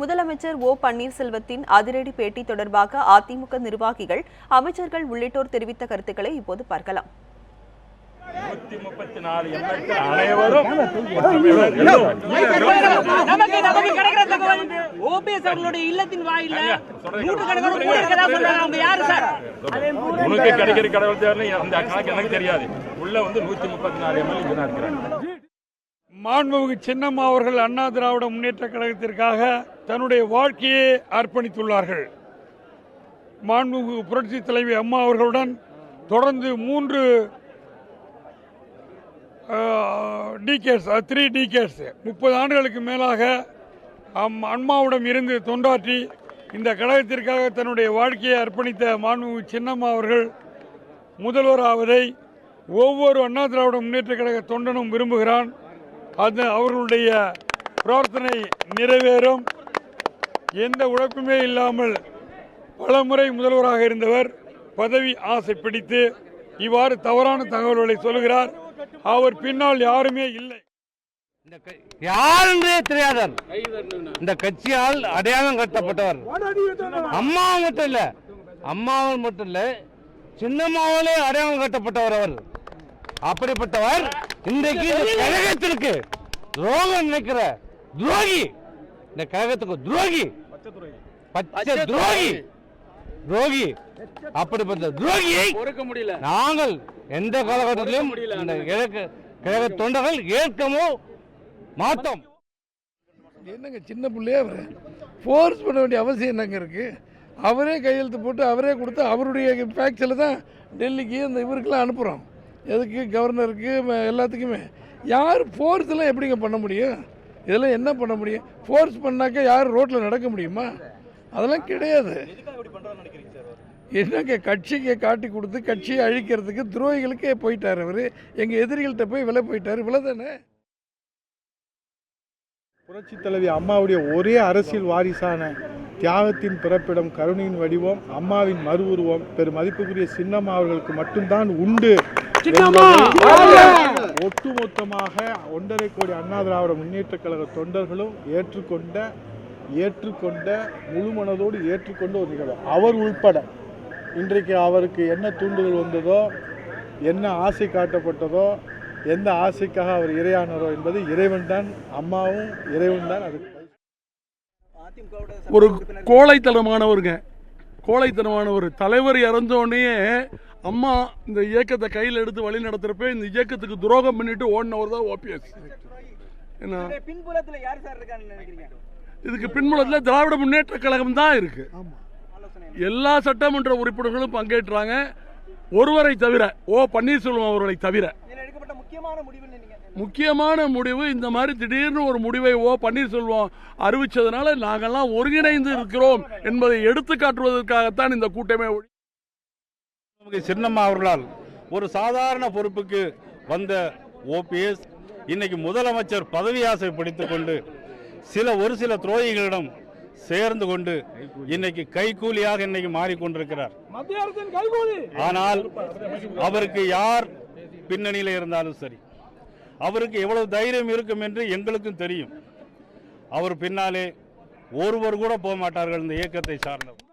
முதலமைச்சர் ஓ பன்னீர்செல்வத்தின் அதிரடி பேட்டி தொடர்பாக அதிமுக நிர்வாகிகள் அமைச்சர்கள் உள்ளிட்டோர் தெரிவித்த கருத்துக்களை இப்போது பார்க்கலாம். ஓபிஎஸ் அவர்களுடைய இல்லத்தின் வாயில உனக்கு கிடைக்கிற கடவுள் அந்த கணக்கு எனக்கு தெரியாது. உள்ள வந்து நூத்தி முப்பத்தி நாலு எம்எல்ஏ இருக்கிறாங்க மாண்புமிகு சின்னம்மா அவர்கள் அண்ணா திராவிட முன்னேற்ற கழகத்திற்காக தன்னுடைய வாழ்க்கையை அர்ப்பணித்துள்ளார்கள். மாண்புமிகு புரட்சி தலைவி அம்மா அவர்களுடன் தொடர்ந்து மூன்று டிகேஸ் த்ரீ டிகேஸ் முப்பது ஆண்டுகளுக்கு மேலாக அம் அம்மாவிடம் இருந்து தொண்டாற்றி இந்த கழகத்திற்காக தன்னுடைய வாழ்க்கையை அர்ப்பணித்த மாண்புமிகு சின்னம்மா அவர்கள் முதல்வராவதை ஒவ்வொரு அண்ணா திராவிட முன்னேற்ற கழக தொண்டனும் விரும்புகிறான். அது அவர்களுடைய பிரார்த்தனை நிறைவேறும். எந்த உழைப்புமே இல்லாமல் பலமுறை முதல்வராக இருந்தவர் பதவி ஆசை பிடித்து இவ்வாறு தவறான தகவல்களை சொல்கிறார் அவர் பின்னால் யாருமே இல்லை. இந்த க- யாருன்றே தெரியாதார் இந்த கட்சியால் அடையாளம் கட்டப்பட்டவர். அம்மா மட்டும் இல்ல அம்மாவும் மட்டும் இல்ல சின்னம்மாவிலே அடையாளம் கட்டப்பட்டவர் அவர். அப்படிப்பட்டவர் இன்றைக்கு இந்த கழகத்திற்கு துரோகம் நினைக்கிற துரோகி. இந்த கழகத்துக்கு துரோகி. பச்சை துரோகி. துரோகி. அப்படிப்பட்ட துரோகியை பொறுக்க முடியல. நாங்கள் எந்த காலகட்டத்திலும் இந்த கிழக்கு கழக தொண்டர்கள் ஏற்கமோ மாட்டோம். என்னங்க சின்ன பிள்ளையா அவர்? ஃபோர்ஸ் பண்ண வேண்டிய அவசியம் என்னங்க இருக்கு? அவரே கையெழுத்து போட்டு அவரே கொடுத்து அவருடைய ஃபேக்ஸில் தான் டெல்லிக்கு இந்த இவருக்கெல்லாம் அனுப்புகிறோம் எதுக்கு கவர்னருக்கு எல்லாத்துக்குமே? யார் ஃபோர்ஸ்லாம் எப்படிங்க பண்ண முடியும்? இதெல்லாம் என்ன பண்ண முடியும்? ஃபோர்ஸ் பண்ணாக்கா யார் ரோட்டில் நடக்க முடியுமா? அதெல்லாம் கிடையாது. என்னங்க கட்சிக்கு காட்டி கொடுத்து கட்சியை அழிக்கிறதுக்கு துரோகிகளுக்கே போயிட்டார் அவர். எங்கள் எதிரிகள்கிட்ட போய் விலை போயிட்டார். விலை தானே? புரட்சித் தலைவி அம்மாவுடைய ஒரே அரசியல் வாரிசான தியாகத்தின் பிறப்பிடம் கருணையின் வடிவம் அம்மாவின் மறு உருவம் பெரும் மதிப்புக்குரிய சின்னம்மா அவர்களுக்கு மட்டும்தான் உண்டு. ஒட்டுமொத்தமாக ஒன்றரை கோடி அண்ணா திராவிட முன்னேற்றக் கழக தொண்டர்களும் ஏற்றுக்கொண்ட ஏற்றுக்கொண்ட முழு மனதோடு ஏற்றுக்கொண்ட ஒரு நிகழ்வு. அவர் உள்பட இன்றைக்கு அவருக்கு என்ன தூண்டுதல் வந்ததோ என்ன ஆசை காட்டப்பட்டதோ எந்த ஆசைக்காக அவர் இரையானாரோ என்பது இறைவன் தான் அம்மாவும் இறைவன் தான் அதுக்கு ஒரு கோழைத்தனமானவருங்க. கோழைத்தனமான ஒரு தலைவர் இறந்த உடனே அம்மா இந்த இயக்கத்தை கையில் எடுத்து வழி நடத்துறப்ப இந்த இயக்கத்துக்கு துரோகம் பண்ணிட்டு ஓடினவர் தான் ஓபிஎஸ் என்ன பின்புலத்துல யார் சார் இருக்கான்னு நினைக்கிறீங்க? இதுக்கு பின்புலத்தில் திராவிட முன்னேற்ற கழகம் தான் இருக்கு. எல்லா சட்டமன்ற உறுப்பினர்களும் பங்கேற்றாங்க. ஒருவரை தவிர ஓ பன்னீர்செல்வம் அவர்களை தவிர. முக்கியமான முடிவு நீங்க முக்கியமான முடிவு இந்த மாதிரி திடீர்னு ஒரு முடிவை ஓ பன்னீர்செல்வம் அறிவிச்சதுனால நாங்கெல்லாம் ஒருங்கிணைந்து இருக்கிறோம் என்பதை எடுத்து காட்டுவதற்காகத்தான் இந்த கூட்டமே சின்னம்மா அவர்களால் ஒரு சாதாரண பொறுப்புக்கு வந்த ஓபிஎஸ் இன்னைக்கு முதலமைச்சர் பதவி ஆசை பிடித்துக் கொண்டு சில ஒரு சில துரோகிகளிடம் சேர்ந்து கொண்டு இன்னைக்கு கைகூலியாக இன்னைக்கு மாறிக்கொண்டிருக்கிறார். ஆனால் அவருக்கு யார் பின்னணியில் இருந்தாலும் சரி அவருக்கு எவ்வளவு தைரியம் இருக்கும் என்று எங்களுக்கும் தெரியும். அவர் பின்னாலே ஒருவர் கூட போக மாட்டார்கள் இந்த இயக்கத்தை சார்ந்தவர்.